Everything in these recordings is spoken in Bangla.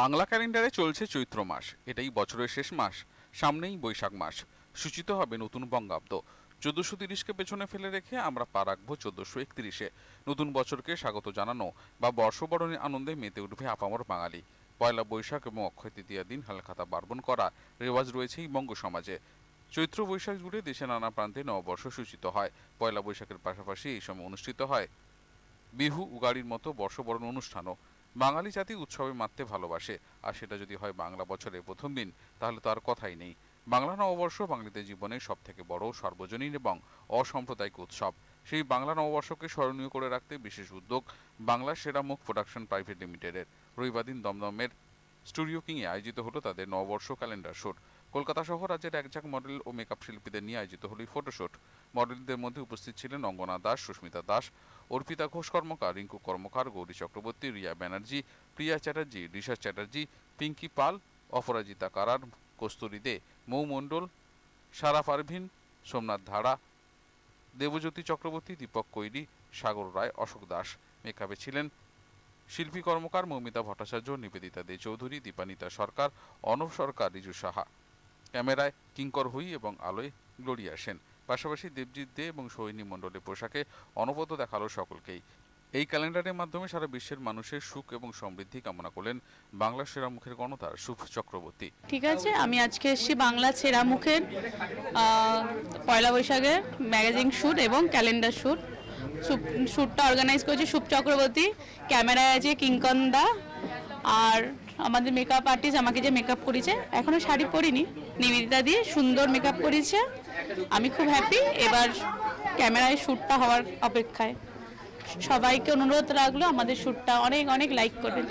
বাংলা ক্যালেন্ডারে চলছে চৈত্র মাস। এটাই বছরের শেষ মাস, সামনেই বৈশাখ মাস। সূচিত হবে নতুন বঙ্গাব্দ। চোদ্দশো তিরিশকে পেছনে ফেলে রেখে আমরা পা রাখব চোদ্দশো একত্রিশে। নতুন বছরকে স্বাগত জানানো বা বর্ষবরণের আনন্দে মেতে উঠবে আপামর বাঙালি। পয়লা বৈশাখ এবং অক্ষয় তৃতীয়া দিন হালখাতা বার্বণ করা রেওয়াজ রয়েছেই বঙ্গ সমাজে। চৈত্র বৈশাখ জুড়ে দেশের নানা প্রান্তে নববর্ষ সূচিত হয়। পয়লা বৈশাখের পাশাপাশি এই সময় অনুষ্ঠিত হয় বিহু, উগাড়ির মতো বর্ষবরণ অনুষ্ঠানও। বাঙালি জাতি উৎসবে মাততে ভালোবাসে। আর সেটা যদি হয় বাংলা বছরের প্রথম দিন, তাহলে তো আর কথাই নেই। বাংলা নববর্ষ বাঙালিদের জীবনের সব থেকে বড়, সর্বজনীন এবং অসাম্প্রদায়িক উৎসব। সেই বাংলা নববর্ষকে স্মরণীয় করে রাখতে বিশেষ উদ্যোগ বাংলা সেরা মুখ প্রোডাকশন প্রাইভেট লিমিটেডের। রবিবার দিন দমদমের স্টুডিও কিংয়ে আয়োজিত হলো তাদের নববর্ষ ক্যালেন্ডার শুট। কলকাতা সহ রাজ্যের একঝাক মডেল ও মেকআপ শিল্পীদের নিয়ে আয়োজিত হলো এই ফটোশুট। মডেলদের মধ্যে উপস্থিত ছিলেন অঙ্গনা দাস, সুস্মিতা দাস অর্পিতা ঘোষ কর্মকার, রিঙ্কু কর্মকার, গৌরী চক্রবর্তী, রিয়া ব্যানার্জি, প্রিয়া চ্যাটার্জি ঋষা চ্যাটার্জি, পিঙ্কি পাল, অপরাজিতা কারার, কস্তুরী দে, মৌ মণ্ডল, সারা পারভিন, সোমনাথ ধারা, দেবজ্যোতি চক্রবর্তী, দীপক কৈরি, সাগর রায়, অশোক দাস মেকআপে ছিলেন। শিল্পী কর্মকার মৌমিতা ভট্টাচার্য, নিবেদিতা দে চৌধুরী দীপানিতা সরকার, অনব সরকার, রিজু সাহা। ক্যামেরায় কিঙ্কর হুই এবং আলোয় গ্লোরিয়া সেন। পাশাপাশি দেবজিৎ দে এবং সৈনী মণ্ডলের পোশাকে অনবদ্য দেখাল সকলকেই। এই ক্যালেন্ডারের মাধ্যমে সারা বিশ্বের মানুষের সুখ এবং সমৃদ্ধি কামনা করলেন বাংলা সেরা মুখের গণতার শুভ চক্রবর্তী। ঠিক আছে, আমি আজকে এসেছি বাংলা সেরা মুখের পয়লা বৈশাখের ম্যাগাজিন শ্যুট এবং ক্যালেন্ডার শ্যুট শ্যুটটা অর্গানাইজ করেছে সুপ চক্রবর্তী। ক্যামেরায় আছে কিঙ্কন দা আর আমাদের মেকআপ আর্টিস্ট আমাকে যে মেকআপ করেছে, এখনও শাড়ি পরিনি। নিবেদিতা দিয়ে সুন্দর মেকআপ করেছে। আমি খুব হ্যাপি এবার ক্যামেরায় শ্যুটটা হওয়ার অপেক্ষায়। সবাইকে অনুরোধ রাখল আমাদের শ্যুটটা অনেক অনেক লাইক করবেন।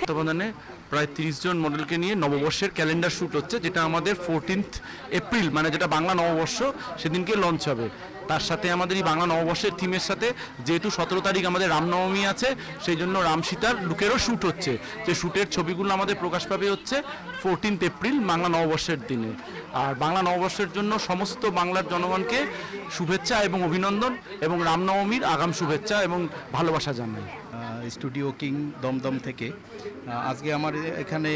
প্রায় তিরিশ জন মডেলকে নিয়ে নববর্ষের ক্যালেন্ডার শ্যুট হচ্ছে, যেটা আমাদের ফোরটিন্থ এপ্রিল মানে যেটা বাংলা নববর্ষ, সেদিনকে লঞ্চ হবে। তার সাথে আমাদের এই বাংলা নববর্ষের থিমের সাথে যেহেতু সতেরো তারিখ আমাদের রামনবমী আছে, সেই জন্য রাম সীতার লুকেরও শ্যুট হচ্ছে। যে শ্যুটের ছবিগুলো আমাদের প্রকাশ পাবে হচ্ছে ফোরটিন্থ এপ্রিল বাংলা নববর্ষের দিনে। আর বাংলা নববর্ষের জন্য সমস্ত বাংলার জনগণকে শুভেচ্ছা এবং অভিনন্দন এবং রামনবমীর আগাম শুভেচ্ছা এবং ভালোবাসা জানাই। স্টুডিও কিং দমদম থেকে। আজকে আমার এখানে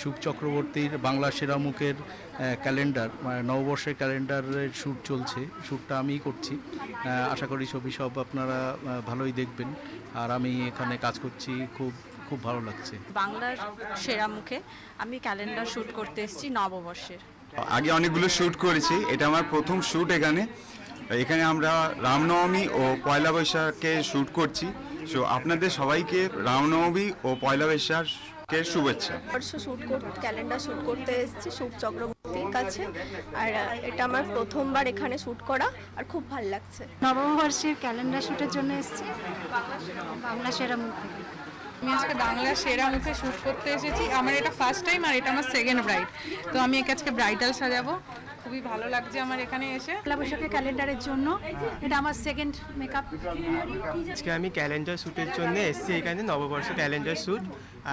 সুখ চক্রবর্তীর বাংলা সেরামুখের আহ, ক্যালেন্ডার মানে নববর্ষের ক্যালেন্ডারের শ্যুট চলছে। শ্যুটটা আমিই করছি। আশা করি ছবি সব আপনারা ভালোই দেখবেন। আর আমি এখানে কাজ করছি খুব খুব ভালো লাগছে। বাংলার সেরা মুখে আমি ক্যালেন্ডার শ্যুট করতে এসেছি নববর্ষের। আগে অনেকগুলো শ্যুট করেছি। এটা আমার প্রথম শ্যুট এখানে। এখানে আমরা রামনবমী ও পয়লা বৈশাখকে শ্যুট করছি। সো আপনাদের সবাইকে রামনবমী ও পয়লা বৈশাখের শুভেচ্ছা। বর্ষ শ্যুট করতে ক্যালেন্ডার শ্যুট করতে এসেছি শুভ চক্রবর্তীর কাছে। আর এটা আমার প্রথমবার এখানে শ্যুট করা আর খুব ভালো লাগছে। নববর্ষের ক্যালেন্ডার শ্যুটের জন্য এসেছি। বাংলা সেরা মুখ আমি আজকে বাংলা সেরা মুখে শ্যুট করতে এসেছি। আমার এটা ফার্স্ট টাইম আর এটা আমার সেকেন্ড ব্রাইড তো আমি একে আজকে ব্রাইডাল সাজাবো। খুবই ভালো লাগছে আমার এখানে এসে। পয়লা বৈশাখের ক্যালেন্ডারের জন্য। এটা আমার সেকেন্ড মেকআপ আজকে আমি ক্যালেন্ডার শ্যুটের জন্য এসেছি এখানে নববর্ষ ক্যালেন্ডার শ্যুট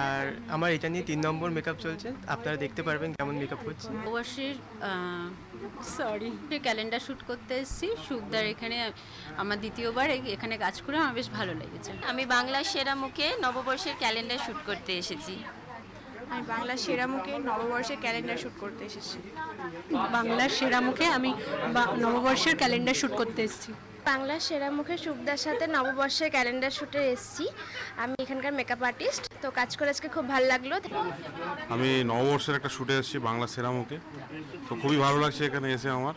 আর আমার এটা নিয়ে তিন নম্বর মেকআপ চলছে। আপনারা দেখতে পারবেন কেমন মেকআপ করছি নববর্ষের সরি ক্যালেন্ডার শ্যুট করতে এসেছি সুখদার এখানে আমার দ্বিতীয়বার এখানে কাজ করে আমার বেশ ভালো লেগেছে। আমি বাংলার সেরা মুখে নববর্ষের ক্যালেন্ডার শ্যুট করতে এসেছি। আমি বাংলা সেরা মুখে নববর্ষের ক্যালেন্ডার শ্যুট করতে এসেছি। বাংলার সেরা মুখে আমি বা- নববর্ষের ক্যালেন্ডার শ্যুট করতে এসেছি। বাংলা সেরা মুখে শুভদার সাথে নববর্ষের ক্যালেন্ডার শ্যুটে এসেছি। আমি এখানকার মেকআপ আর্টিস্ট তো কাজ করে আজকে খুব ভালো লাগল। আমি নববর্ষের একটা শুটে এসেছি বাংলা সেরামুখে। তো খুবই ভালো লাগছে এখানে এসে আমার।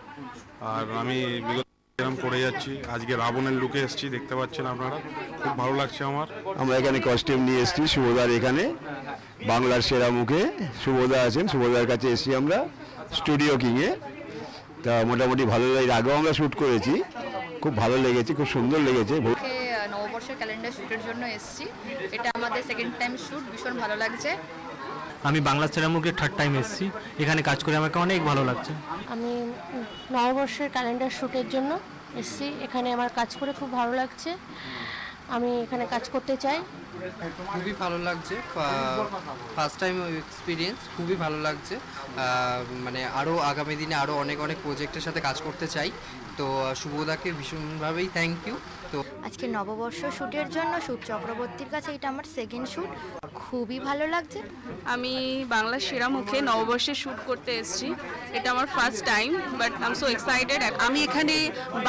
আর আমি বিগত এরম করে যাচ্ছি। আজকে রাবণের লুকে এসেছি দেখতে পাচ্ছেন আপনারা। খুব ভালো লাগছে আমার। আমরা এখানে কস্টিউম নিয়ে এসেছি শুভদার এখানে। বাংলার সেরা মুখে শুভদা আছেন। শুভদার কাছে এসেছি আমরা স্টুডিও কিংয়ে। তা মোটামুটি ভালো লাগে। আগেও আমরা শ্যুট করেছি। খুব ভালো লেগেছে খুব সুন্দর লেগেছে। নববর্ষের ক্যালেন্ডার শ্যুটের জন্য এসেছি। এটা আমাদের সেকেন্ড টাইম শ্যুট ভীষণ ভালো লাগছে। আমি বাংলা সেরামুখে থার্ড টাইম এসেছি। এখানে কাজ করে আমাকে অনেক ভালো লাগছে। আমি নববর্ষের ক্যালেন্ডার শ্যুটের জন্য এসেছি। এখানে আমার কাজ করে খুব ভালো লাগছে। আমি এখানে কাজ করতে চাই। খুবই ভালো লাগছে ফার্স্ট টাইম এক্সপিরিয়েন্স খুবই ভালো লাগছে। মানে আরও আগামী দিনে আরও অনেক অনেক প্রজেক্টের সাথে কাজ করতে চাই। তো শুভদাকে ভীষণভাবেই থ্যাংক ইউ তো আজকে নববর্ষ শ্যুটের জন্য শ্যুট চক্রবর্তীর কাছে এটা আমার সেকেন্ড শ্যুট খুবই ভালো লাগছে। আমি বাংলা সেরা মুখে নববর্ষে শ্যুট করতে এসেছি। এটা আমার first time but I am so excited আমি এখানে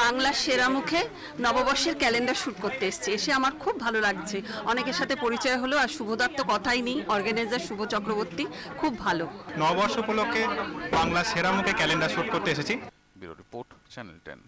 বাংলা সেরা মুখে নববর্ষের ক্যালেন্ডার শ্যুট করতে এসেছি। এসে আমার খুব ভালো লাগছে। অনেকের সাথে পরিচয় হলো আর শুভদার তো কথাই নেই। অর্গানাইজার শুভ চক্রবর্তী খুব ভালো। নববর্ষ উপলক্ষে বাংলা সেরা মুখে ক্যালেন্ডার শ্যুট করতে এসেছি। Bureau report channel ten